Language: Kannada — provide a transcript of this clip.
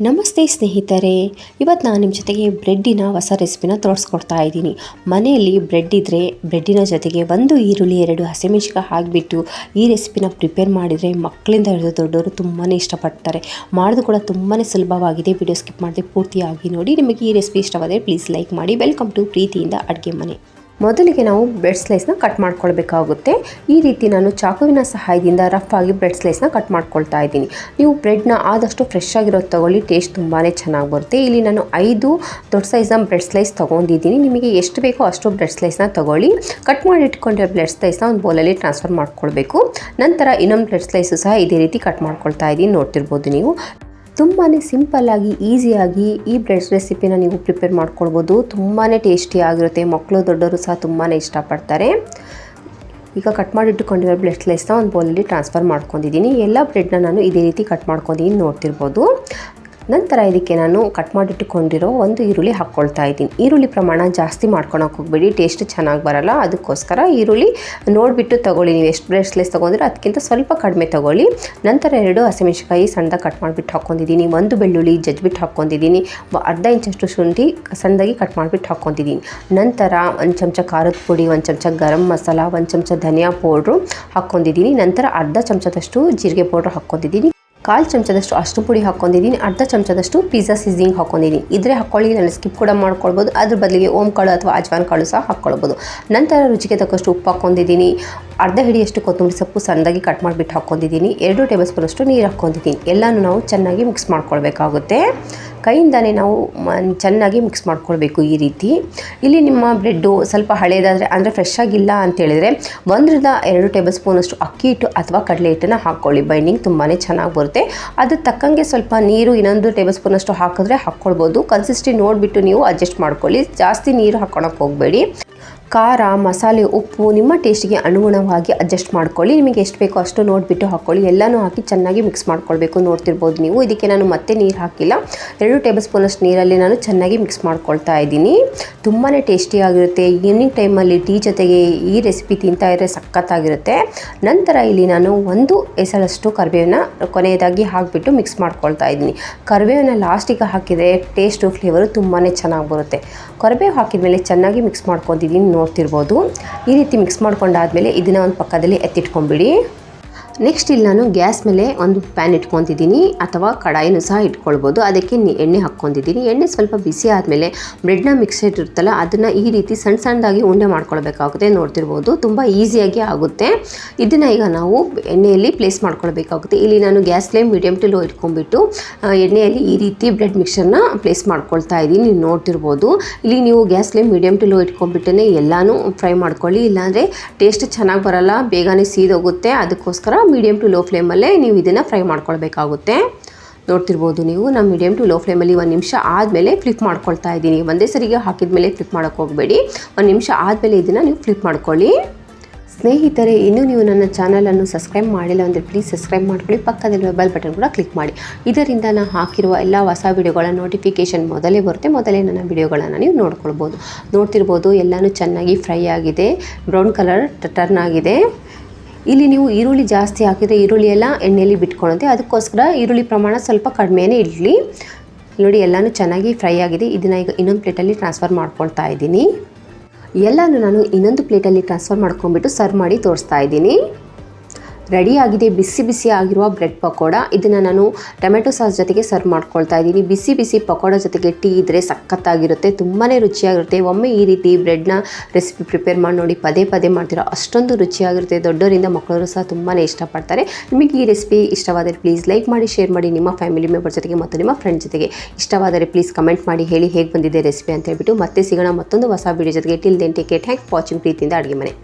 ನಮಸ್ತೆ ಸ್ನೇಹಿತರೆ ಇವತ್ತು ನಾನು ನಿಮ್ಮ ಜೊತೆಗೆ ಬ್ರೆಡ್ಡಿನ ಹೊಸ ರೆಸಿಪಿನ ತೋರಿಸ್ಕೊಡ್ತಾ ಇದ್ದೀನಿ. ಮನೆಯಲ್ಲಿ ಬ್ರೆಡ್ ಇದ್ದರೆ ಬ್ರೆಡ್ಡಿನ ಜೊತೆಗೆ ಒಂದು ಈರುಳ್ಳಿ, ಎರಡು ಹಸಿಮೆಣಸಿಕಾಯಿ ಹಾಕಿಬಿಟ್ಟು ಈ ರೆಸಿಪಿನ ಪ್ರಿಪೇರ್ ಮಾಡಿದರೆ ಮಕ್ಕಳಿಂದ ಹಿಡಿದು ದೊಡ್ಡವರು ತುಂಬಾ ಇಷ್ಟಪಡ್ತಾರೆ. ಮಾಡೋದು ಕೂಡ ತುಂಬಾ ಸುಲಭವಾಗಿದೆ. ವಿಡಿಯೋ ಸ್ಕಿಪ್ ಮಾಡದೆ ಪೂರ್ತಿಯಾಗಿ ನೋಡಿ. ನಿಮಗೆ ಈ ರೆಸಿಪಿ ಇಷ್ಟವಾದರೆ ಪ್ಲೀಸ್ ಲೈಕ್ ಮಾಡಿ. ವೆಲ್ಕಮ್ ಟು ಪ್ರೀತಿಯಿಂದ ಅಡುಗೆ ಮನೆ. ಮೊದಲಿಗೆ ನಾವು ಬ್ರೆಡ್ ಸ್ಲೈಸ್ನ ಕಟ್ ಮಾಡ್ಕೊಳ್ಬೇಕಾಗುತ್ತೆ. ಈ ರೀತಿ ನಾನು ಚಾಕುವಿನ ಸಹಾಯದಿಂದ ರಫ್ ಆಗಿ ಬ್ರೆಡ್ ಸ್ಲೈಸ್ನ ಕಟ್ ಮಾಡ್ಕೊಳ್ತಾ ಇದ್ದೀನಿ. ನೀವು ಬ್ರೆಡ್ನ ಆದಷ್ಟು ಫ್ರೆಶ್ ಆಗಿರೋದು ತೊಗೊಳ್ಳಿ ಟೇಸ್ಟ್ ತುಂಬಾ ಚೆನ್ನಾಗಿ ಬರುತ್ತೆ. ಇಲ್ಲಿ ನಾನು ಐದು ದೊಡ್ಡ ಸೈಜ್ನ ಬ್ರೆಡ್ ಸ್ಲೈಸ್ ತೊಗೊಂಡಿದ್ದೀನಿ. ನಿಮಗೆ ಎಷ್ಟು ಬೇಕೋ ಅಷ್ಟು ಬ್ರೆಡ್ ಸ್ಲೈಸ್ನ ತೊಗೊಳ್ಳಿ. ಕಟ್ ಮಾಡಿ ಇಟ್ಕೊಂಡಿರೋ ಬ್ರೆಡ್ ಸ್ಲೈಸ್ನ ಒಂದು ಬೌಲಲ್ಲಿ ಟ್ರಾನ್ಸ್ಫರ್ ಮಾಡ್ಕೊಳ್ಬೇಕು. ನಂತರ ಇನ್ನೊಂದು ಬ್ರೆಡ್ ಸ್ಲೈಸು ಸಹ ಇದೇ ರೀತಿ ಕಟ್ ಮಾಡ್ಕೊಳ್ತಾ ಇದ್ದೀನಿ. ನೋಡ್ತಿರ್ಬೋದು ನೀವು. ತುಂಬಾ ಸಿಂಪಲ್ಲಾಗಿ ಈಸಿಯಾಗಿ ಈ ಬ್ರೆಡ್ ರೆಸಿಪಿನ ನೀವು ಪ್ರಿಪೇರ್ ಮಾಡ್ಕೊಳ್ಬೋದು. ತುಂಬಾ ಟೇಸ್ಟಿಯಾಗಿರುತ್ತೆ ಮಕ್ಕಳು ದೊಡ್ಡವರು ಸಹ ತುಂಬಾ ಇಷ್ಟಪಡ್ತಾರೆ. ಈಗ ಕಟ್ ಮಾಡಿಟ್ಟುಕೊಂಡಿರೋ ಬ್ರೆಡ್ ಸ್ಲೈಸ್ನ ಒಂದು ಬೌಲಲ್ಲಿ ಟ್ರಾನ್ಸ್ಫರ್ ಮಾಡ್ಕೊಂಡಿದ್ದೀನಿ. ಎಲ್ಲ ಬ್ರೆಡ್ನ ನಾನು ಇದೇ ರೀತಿ ಕಟ್ ಮಾಡ್ಕೊಂಡಿದ್ದೀನಿ. ನೋಡ್ತಿರ್ಬೋದು. ನಂತರ ಇದಕ್ಕೆ ನಾನು ಕಟ್ ಮಾಡಿಟ್ಟುಕೊಂಡಿರೋ ಒಂದು ಈರುಳ್ಳಿ ಹಾಕ್ಕೊಳ್ತಾ ಇದ್ದೀನಿ. ಈರುಳ್ಳಿ ಪ್ರಮಾಣ ಜಾಸ್ತಿ ಮಾಡ್ಕೊಳಕ್ಕೆ ಹೋಗ್ಬೇಡಿ ಟೇಸ್ಟ್ ಚೆನ್ನಾಗಿ ಬರಲ್ಲ. ಅದಕ್ಕೋಸ್ಕರ ಈರುಳ್ಳಿ ನೋಡಿಬಿಟ್ಟು ತೊಗೊಳ್ಳಿ. ನೀವು ಎಷ್ಟು ಬ್ರೆಸ್ಲೆಸ್ ತೊಗೊಂಡಿರೋ ಅದಕ್ಕಿಂತ ಸ್ವಲ್ಪ ಕಡಿಮೆ ತೊಗೊಳ್ಳಿ. ನಂತರ ಎರಡು ಹಸಿಮೆಣಸಿಕಾಯಿ ಸಣ್ಣದಾಗಿ ಕಟ್ ಮಾಡಿಬಿಟ್ಟು ಹಾಕ್ಕೊಂಡಿದ್ದೀನಿ. ಒಂದು ಬೆಳ್ಳುಳ್ಳಿ ಜಜ್ಬಿಟ್ಟು ಹಾಕ್ಕೊಂಡಿದ್ದೀನಿ. ಅರ್ಧ ಇಂಚಷ್ಟು ಶುಂಠಿ ಸಣ್ಣದಾಗಿ ಕಟ್ ಮಾಡಿಬಿಟ್ಟು ಹಾಕ್ಕೊಂಡಿದ್ದೀನಿ. ನಂತರ ಒಂದು ಚಮಚ ಖಾರದ ಪುಡಿ, ಒಂದು ಚಮಚ ಗರಂ ಮಸಾಲ, ಒಂದು ಚಮಚ ಧನಿಯಾ ಪೌಡ್ರು ಹಾಕ್ಕೊಂಡಿದ್ದೀನಿ. ನಂತರ ಅರ್ಧ ಚಮಚದಷ್ಟು ಜೀರಿಗೆ ಪೌಡ್ರ್ ಹಾಕ್ಕೊಂಡಿದ್ದೀನಿ. ಕಾಲು ಚಮಚದಷ್ಟು ಅಷ್ಟು ಪುಡಿ ಹಾಕೊಂಡಿದ್ದೀನಿ ಅರ್ಧ ಚಮಚದಷ್ಟು ಪಿಜ್ಜಾ ಸೀಸನಿಂಗ್ ಹಾಕ್ಕೊಂಡಿದ್ದೀನಿ. ಇದ್ರೆ ಹಾಕ್ಕೊಳ್ಳಿ ನಾನು ಸ್ಕಿಪ್ ಕೂಡ ಮಾಡ್ಕೊಳ್ಬೋದು. ಅದ್ರ ಬದಲಿಗೆ ಓಮ್ ಕಾಳು ಅಥವಾ ಅಜ್ವಾನ್ ಕಾಳು ಸಹ ಹಾಕ್ಕೊಳ್ಬೋದು. ನಂತರ ರುಚಿಗೆ ತಕ್ಕಷ್ಟು ಉಪ್ಪು ಹಾಕ್ಕೊಂಡಿದ್ದೀನಿ. ಅರ್ಧ ಹಿಡಿಯಷ್ಟು ಕೊತ್ತಂಬರಿ ಸೊಪ್ಪು ಸಣ್ಣದಾಗಿ ಕಟ್ ಮಾಡಿಬಿಟ್ಟು ಹಾಕ್ಕೊಂಡಿದ್ದೀನಿ. ಎರಡು ಟೇಬಲ್ ಸ್ಪೂನಷ್ಟು ನೀರು ಹಾಕ್ಕೊಂಡಿದ್ದೀನಿ. ಎಲ್ಲನೂ ನಾವು ಚೆನ್ನಾಗಿ ಮಿಕ್ಸ್ ಮಾಡ್ಕೊಳ್ಬೇಕಾಗುತ್ತೆ. ಕೈಯಿಂದನೇ ನಾವು ಚೆನ್ನಾಗಿ ಮಿಕ್ಸ್ ಮಾಡ್ಕೊಳ್ಬೇಕು ಈ ರೀತಿ. ಇಲ್ಲಿ ನಿಮ್ಮ ಬ್ರೆಡ್ಡು ಸ್ವಲ್ಪ ಹಳೇದಾದರೆ, ಅಂದರೆ ಫ್ರೆಶ್ ಆಗಿಲ್ಲ ಅಂತೇಳಿದರೆ ಒಂದರಿಂದ ಎರಡು ಟೇಬಲ್ ಸ್ಪೂನಷ್ಟು ಅಕ್ಕಿ ಹಿಟ್ಟು ಅಥವಾ ಕಡಲೆ ಹಿಟ್ಟನ್ನು ಹಾಕ್ಕೊಳ್ಳಿ. ಬೈಂಡಿಂಗ್ ತುಂಬಾ ಚೆನ್ನಾಗಿ ಬರುತ್ತೆ. ಅದು ತಕ್ಕಂಗೆ ಸ್ವಲ್ಪ ನೀರು, ಇನ್ನೊಂದು ಟೇಬಲ್ ಸ್ಪೂನಷ್ಟು ಹಾಕಿದ್ರೆ ಹಾಕ್ಕೊಳ್ಬೋದು. ಕನ್ಸಿಸ್ಟಿ ನೋಡಿಬಿಟ್ಟು ನೀವು ಅಡ್ಜಸ್ಟ್ ಮಾಡ್ಕೊಳ್ಳಿ. ಜಾಸ್ತಿ ನೀರು ಹಾಕ್ಕೊಳಕ್ಕೆ ಹೋಗಬೇಡಿ. ಖಾರ, ಮಸಾಲೆ, ಉಪ್ಪು ನಿಮ್ಮ ಟೇಸ್ಟಿಗೆ ಅನುಗುಣವಾಗಿ ಅಡ್ಜಸ್ಟ್ ಮಾಡ್ಕೊಳ್ಳಿ. ನಿಮಗೆ ಎಷ್ಟು ಬೇಕೋ ಅಷ್ಟು ನೋಡಿಬಿಟ್ಟು ಹಾಕ್ಕೊಳ್ಳಿ. ಎಲ್ಲನೂ ಹಾಕಿ ಚೆನ್ನಾಗಿ ಮಿಕ್ಸ್ ಮಾಡ್ಕೊಳ್ಬೇಕು ನೋಡ್ತಿರ್ಬೋದು ನೀವು. ಇದಕ್ಕೆ ನಾನು ಮತ್ತೆ ನೀರು ಹಾಕಿಲ್ಲ. ಎರಡು ಟೇಬಲ್ ಸ್ಪೂನಷ್ಟು ನೀರಲ್ಲಿ ನಾನು ಚೆನ್ನಾಗಿ ಮಿಕ್ಸ್ ಮಾಡ್ಕೊಳ್ತಾ ಇದ್ದೀನಿ. ತುಂಬಾ ಟೇಸ್ಟಿಯಾಗಿರುತ್ತೆ ಈವ್ನಿಂಗ್ ಟೈಮಲ್ಲಿ ಟೀ ಜೊತೆಗೆ ಈ ರೆಸಿಪಿ ತಿಂತಾ ಇದ್ರೆ ಸಖತ್ತಾಗಿರುತ್ತೆ. ನಂತರ ಇಲ್ಲಿ ನಾನು ಒಂದು ಎಸಳಷ್ಟು ಕರಿಬೇವನ್ನ ಕೊನೆಯದಾಗಿ ಹಾಕಿಬಿಟ್ಟು ಮಿಕ್ಸ್ ಮಾಡ್ಕೊಳ್ತಾ ಇದ್ದೀನಿ. ಕರಿಬೇವನ್ನ ಲಾಸ್ಟಿಗೆ ಹಾಕಿದರೆ ಟೇಸ್ಟು ಫ್ಲೇವರು ತುಂಬಾ ಚೆನ್ನಾಗಿ ಬರುತ್ತೆ. ಕರಿಬೇವು ಹಾಕಿದ ಮೇಲೆ ಚೆನ್ನಾಗಿ ಮಿಕ್ಸ್ ಮಾಡ್ಕೊತಿದ್ದೀನಿ ನೋಡ್ತಿರ್ಬೋದು. ಈ ರೀತಿ ಮಿಕ್ಸ್ ಮಾಡ್ಕೊಂಡಾದಮೇಲೆ ಇದನ್ನು ಒಂದು ಪಕ್ಕದಲ್ಲಿ ಎತ್ತಿಟ್ಕೊಂಬಿಡಿ ನೆಕ್ಸ್ಟ್ ಇಲ್ಲಿ ನಾನು ಗ್ಯಾಸ್ ಮೇಲೆ ಒಂದು ಪ್ಯಾನ್ ಇಟ್ಕೊತಿದ್ದೀನಿ ಅಥವಾ ಕಡಾಯಿನೂ ಸಹ ಇಟ್ಕೊಳ್ಬೋದು. ಅದಕ್ಕೆ ಎಣ್ಣೆ ಹಾಕ್ಕೊಂಡಿದ್ದೀನಿ. ಎಣ್ಣೆ ಸ್ವಲ್ಪ ಬಿಸಿ ಆದಮೇಲೆ ಬ್ರೆಡ್ನ ಮಿಕ್ಸರ್ ಇರುತ್ತಲ್ಲ, ಅದನ್ನು ಈ ರೀತಿ ಸಣ್ಣ ಸಣ್ಣದಾಗಿ ಉಂಡೆ ಮಾಡ್ಕೊಳ್ಬೇಕಾಗುತ್ತೆ. ನೋಡ್ತಿರ್ಬೋದು, ತುಂಬ ಈಸಿಯಾಗಿ ಆಗುತ್ತೆ. ಇದನ್ನು ಈಗ ನಾವು ಎಣ್ಣೆಯಲ್ಲಿ ಪ್ಲೇಸ್ ಮಾಡ್ಕೊಳ್ಬೇಕಾಗುತ್ತೆ. ಇಲ್ಲಿ ನಾನು gas flame medium to low ಇಟ್ಕೊಂಡ್ಬಿಟ್ಟು ಎಣ್ಣೆಯಲ್ಲಿ ಈ ರೀತಿ ಬ್ರೆಡ್ ಮಿಕ್ಸರ್ನ ಪ್ಲೇಸ್ ಮಾಡ್ಕೊಳ್ತಾ ಇದ್ದೀನಿ. ನೀವು ನೋಡ್ತಿರ್ಬೋದು, ಇಲ್ಲಿ ನೀವು gas flame medium to low ಇಟ್ಕೊಂಡ್ಬಿಟ್ಟೇ ಎಲ್ಲನೂ ಫ್ರೈ ಮಾಡ್ಕೊಳ್ಳಿ. ಇಲ್ಲಾಂದರೆ ಟೇಸ್ಟ್ ಚೆನ್ನಾಗಿ ಬರಲ್ಲ, ಬೇಗನೆ ಸೀದೋಗುತ್ತೆ. ಅದಕ್ಕೋಸ್ಕರ ಮೀಡಿಯಮ್ ಟು ಲೋ ಫ್ಲೇಮಲ್ಲೇ ನೀವು ಇದನ್ನು ಫ್ರೈ ಮಾಡ್ಕೊಳ್ಬೇಕಾಗುತ್ತೆ. ನೋಡ್ತಿರ್ಬೋದು ನೀವು ನಾನು ಮೀಡಿಯಮ್ ಟು ಲೋ ಫ್ಲೇಮಲ್ಲಿ ಒಂದು ನಿಮಿಷ ಆದಮೇಲೆ ಫ್ಲಿಪ್ ಮಾಡ್ಕೊಳ್ತಾ ಇದ್ದೀನಿ. ಒಂದೇ ಸರಿಗೆ ಹಾಕಿದ ಮೇಲೆ ಫ್ಲಿಪ್ ಮಾಡೋಕ್ಕೆ ಹೋಗಬೇಡಿ. ಒಂದು ನಿಮಿಷ ಆದಮೇಲೆ ಇದನ್ನು ನೀವು ಫ್ಲಿಪ್ ಮಾಡ್ಕೊಳ್ಳಿ. ಸ್ನೇಹಿತರೆ, ಇನ್ನೂ ನೀವು ನನ್ನ ಚಾನಲನ್ನು ಸಬ್ಸ್ಕ್ರೈಬ್ ಮಾಡಿಲ್ಲ ಅಂದರೆ ಪ್ಲೀಸ್ ಸಬ್ಸ್ಕ್ರೈಬ್ ಮಾಡ್ಕೊಳ್ಳಿ. ಪಕ್ಕದಲ್ಲಿ ಮೊಬೈಲ್ ಬಟನ್ ಕೂಡ ಕ್ಲಿಕ್ ಮಾಡಿ. ಇದರಿಂದ ನಾನು ಹಾಕಿರುವ ಎಲ್ಲ ಹೊಸ ವಿಡಿಯೋಗಳ ನೋಟಿಫಿಕೇಷನ್ ಮೊದಲೇ ಬರುತ್ತೆ. ಮೊದಲೇ ನನ್ನ ವಿಡಿಯೋಗಳನ್ನು ನೀವು ನೋಡ್ಕೊಳ್ಬೋದು. ನೋಡ್ತಿರ್ಬೋದು, ಎಲ್ಲನೂ ಚೆನ್ನಾಗಿ ಫ್ರೈ ಆಗಿದೆ. ಬ್ರೌನ್ ಕಲರ್ ಟರ್ನ್ ಆಗಿದೆ. ಇಲ್ಲಿ ನೀವು ಈರುಳ್ಳಿ ಜಾಸ್ತಿ ಹಾಕಿದರೆ ಈರುಳ್ಳಿ ಎಲ್ಲ ಎಣ್ಣೆಯಲ್ಲಿ ಬಿಟ್ಕೊಳುತ್ತೆ ಅದಕ್ಕೋಸ್ಕರ ಈರುಳ್ಳಿ ಪ್ರಮಾಣ ಸ್ವಲ್ಪ ಕಡಿಮೆನೇ ಇರಲಿ ನೋಡಿ, ಎಲ್ಲನೂ ಚೆನ್ನಾಗಿ ಫ್ರೈ ಆಗಿದೆ. ಇದನ್ನು ಈಗ ಇನ್ನೊಂದು ಪ್ಲೇಟಲ್ಲಿ ಟ್ರಾನ್ಸ್ಫರ್ ಮಾಡ್ಕೊಳ್ತಾ ಇದ್ದೀನಿ. ಎಲ್ಲನೂ ನಾನು ಇನ್ನೊಂದು ಪ್ಲೇಟಲ್ಲಿ ಟ್ರಾನ್ಸ್ಫರ್ ಮಾಡ್ಕೊಂಡ್ಬಿಟ್ಟು ಸರ್ವ್ ಮಾಡಿ ತೋರಿಸ್ತಾ ಇದ್ದೀನಿ. ರೆಡಿಯಾಗಿದೆ, ಬಿಸಿ ಬಿಸಿ ಆಗಿರುವ ಬ್ರೆಡ್ ಪಕೋಡ. ಇದನ್ನು ನಾನು ಟೊಮೆಟೊ ಸಾಸ್ ಜೊತೆಗೆ ಸರ್ವ್ ಮಾಡ್ಕೊಳ್ತಾ ಇದ್ದೀನಿ. ಬಿಸಿ ಬಿಸಿ ಪಕೋಡ ಜೊತೆಗೆ ಟೀ ಇದ್ದರೆ ಸಖತ್ತಾಗಿರುತ್ತೆ ತುಂಬಾ ರುಚಿಯಾಗಿರುತ್ತೆ. ಒಮ್ಮೆ ಈ ರೀತಿ ಬ್ರೆಡ್ನ ರೆಸಿಪಿ ಪ್ರಿಪೇರ್ ಮಾಡಿ ನೋಡಿ, ಪದೇ ಪದೇ ಮಾಡ್ತಿರೋ? ಅಷ್ಟೊಂದು ರುಚಿಯಾಗಿರುತ್ತೆ. ದೊಡ್ಡವರಿಂದ ಮಕ್ಕಳು ಸಹ ತುಂಬಾ ಇಷ್ಟಪಡ್ತಾರೆ. ನಿಮಗೆ ಈ ರೆಸಿಪಿ ಇಷ್ಟವಾದರೆ ಪ್ಲೀಸ್ ಲೈಕ್ ಮಾಡಿ, ಶೇರ್ ಮಾಡಿ. ನಿಮ್ಮ ಫ್ಯಾಮಿಲಿ ಮೆಂಬರ್ ಜೊತೆಗೆ ಮತ್ತು ನಿಮ್ಮ ಫ್ರೆಂಡ್ ಜೊತೆಗೆ ಇಷ್ಟವಾದರೆ ಪ್ಲೀಸ್ ಕಮೆಂಟ್ ಮಾಡಿ, ಹೇಳಿ ಹೇಗೆ ಬಂದಿದೆ ರೆಸಿಪಿ ಅಂತ ಹೇಳ್ಬಿಟ್ಟು ಮತ್ತೆ ಸಿಗೋಣ ಮತ್ತೊಂದು ಹೊಸ ವೀಡಿಯೋ ಜೊತೆಗೆ. Till then take thanks watching ಪ್ರೀತಿಯಿಂದ ಅಡುಗೆ ಮನೆ.